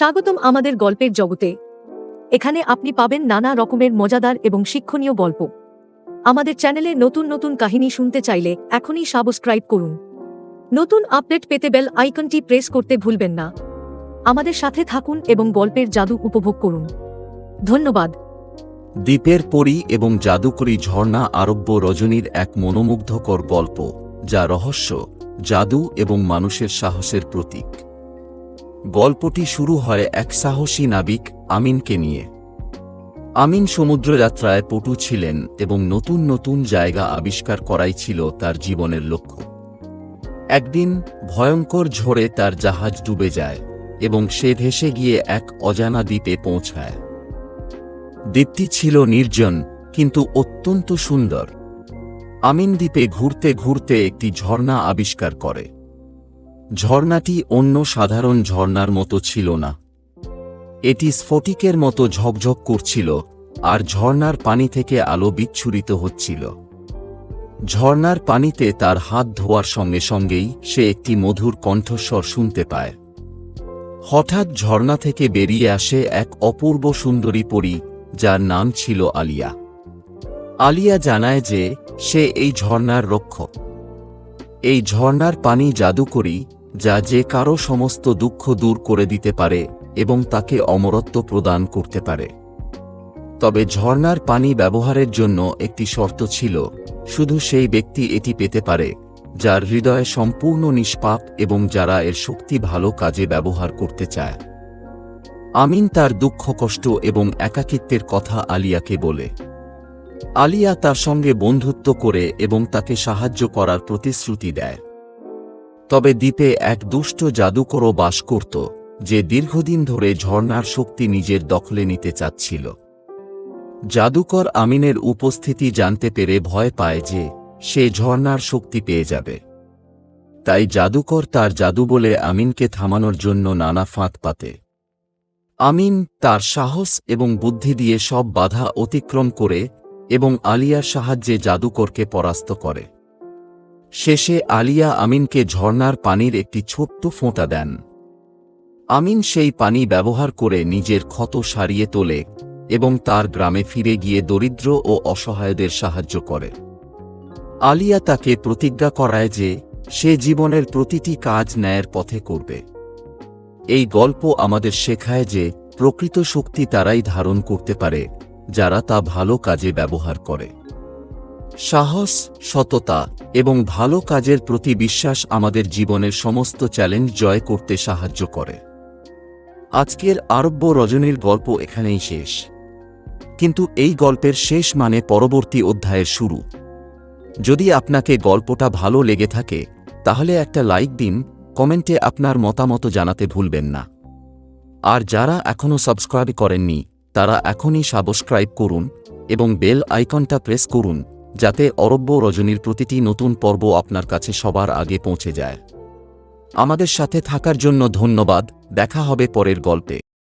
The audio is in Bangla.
স্বাগতম আমাদের গল্পের জগতে। এখানে আপনি পাবেন নানা রকমের মজাদার এবং শিক্ষণীয় গল্প। আমাদের চ্যানেলে নতুন নতুন কাহিনী শুনতে চাইলে এখনই সাবস্ক্রাইব করুন। নতুন আপডেট পেতে বেল আইকনটি প্রেস করতে ভুলবেন না। আমাদের সাথে থাকুন এবং গল্পের জাদু উপভোগ করুন। ধন্যবাদ। দ্বীপের পরী এবং জাদুকরী ঝর্ণা আরব্য রজনীর এক মনোমুগ্ধকর গল্প, যা রহস্য, জাদু এবং মানুষের সাহসের প্রতীক। গল্পটি শুরু হয় এক সাহসী নাবিক আমিনকে নিয়ে। আমিন সমুদ্রযাত্রায় পটু ছিলেন এবং নতুন নতুন জায়গা আবিষ্কার করাই ছিল তার জীবনের লক্ষ্য। একদিন ভয়ঙ্কর ঝড়ে তার জাহাজ ডুবে যায় এবং সে ভেসে গিয়ে এক অজানা দ্বীপে পৌঁছায়। দ্বীপটি ছিল নির্জন, কিন্তু অত্যন্ত সুন্দর। আমিন দ্বীপে ঘুরতে ঘুরতে একটি ঝর্ণা আবিষ্কার করে। ঝর্ণাটি অন্য সাধারণ ঝর্ণার মতো ছিল না। এটি স্ফটিকের মতো ঝকঝক করছিল, আর ঝর্ণার পানি থেকে আলো বিচ্ছুরিত হচ্ছিল। ঝর্ণার পানিতে তার হাত ধোয়ার সঙ্গে সঙ্গেই সে একটি মধুর কণ্ঠস্বর শুনতে পায়। হঠাৎ ঝর্ণা থেকে বেরিয়ে আসে এক অপূর্ব সুন্দরী পরী, যার নাম ছিল আলিয়া। আলিয়া জানায় যে সে এই ঝর্ণার রক্ষক। এই ঝর্ণার পানি জাদুকরী যা যে কারও সমস্ত দুঃখ দূর করে দিতে পারে এবং তাকে অমরত্ব প্রদান করতে পারে। তবে ঝর্ণার পানি ব্যবহারের জন্য একটি শর্ত ছিল, শুধু সেই ব্যক্তি এটি পেতে পারে, যার হৃদয় সম্পূর্ণ নিষ্পাপ এবং যারা এর শক্তি ভালো কাজে ব্যবহার করতে চায়। আমিন তার দুঃখ, কষ্ট এবং একাকিত্বের কথা আলিয়াকে বলে। আলিয়া তার সঙ্গে বন্ধুত্ব করে এবং তাকে সাহায্য করার প্রতিশ্রুতি দেয়। তবে দ্বীপে এক দুষ্ট জাদুকরও বাস করত, যে দীর্ঘদিন ধরে ঝর্ণার শক্তি নিজের দখলে নিতে চাচ্ছিল। জাদুকর আমিনের উপস্থিতি জানতে পেরে ভয় পায় যে সে ঝর্ণার শক্তি পেয়ে যাবে। তাই জাদুকর তার জাদু বলে আমিনকে থামানোর জন্য নানা ফাঁদ পাতে। আমিন তার সাহস এবং বুদ্ধি দিয়ে সব বাধা অতিক্রম করে এবং আলিয়ার সাহায্যে জাদুকরকে পরাস্ত করে। শেষে আলিয়া আমিনকে ঝর্ণার পানির একটি ছোট্ট ফোঁটা দেন। আমিন সেই পানি ব্যবহার করে নিজের ক্ষত সারিয়ে তোলে এবং তার গ্রামে ফিরে গিয়ে দরিদ্র ও অসহায়দের সাহায্য করে। আলিয়া তাকে প্রতিজ্ঞা করায় যে সে জীবনের প্রতিটি কাজ ন্যায়ের পথে করবে। এই গল্প আমাদের শেখায় যে প্রকৃত শক্তি তারাই ধারণ করতে পারে, যারা তা ভালো কাজে ব্যবহার করে। সাহস, সততা এবং ভালো কাজের প্রতি বিশ্বাস আমাদের জীবনের সমস্ত চ্যালেঞ্জ জয় করতে সাহায্য করে। আজকের আরব্য রজনীর গল্প এখানেই শেষ। কিন্তু এই গল্পের শেষ মানে পরবর্তী অধ্যায়ের শুরু। যদি আপনাকে গল্পটা ভালো লেগে থাকে, তাহলে একটা লাইক দিন, কমেন্টে আপনার মতামত জানাতে ভুলবেন না। আর যারা এখনও সাবস্ক্রাইব করেননি, তারা এখনই সাবস্ক্রাইব করুন এবং বেল আইকনটা প্রেস করুন যাতে অরব্য রজনীর প্রতিটি নতুন পর্ব আপনার কাছে সবার আগে পৌঁছে যায়। আমাদের সাথে থাকার জন্য ধন্যবাদ। দেখা হবে পরের গল্পে।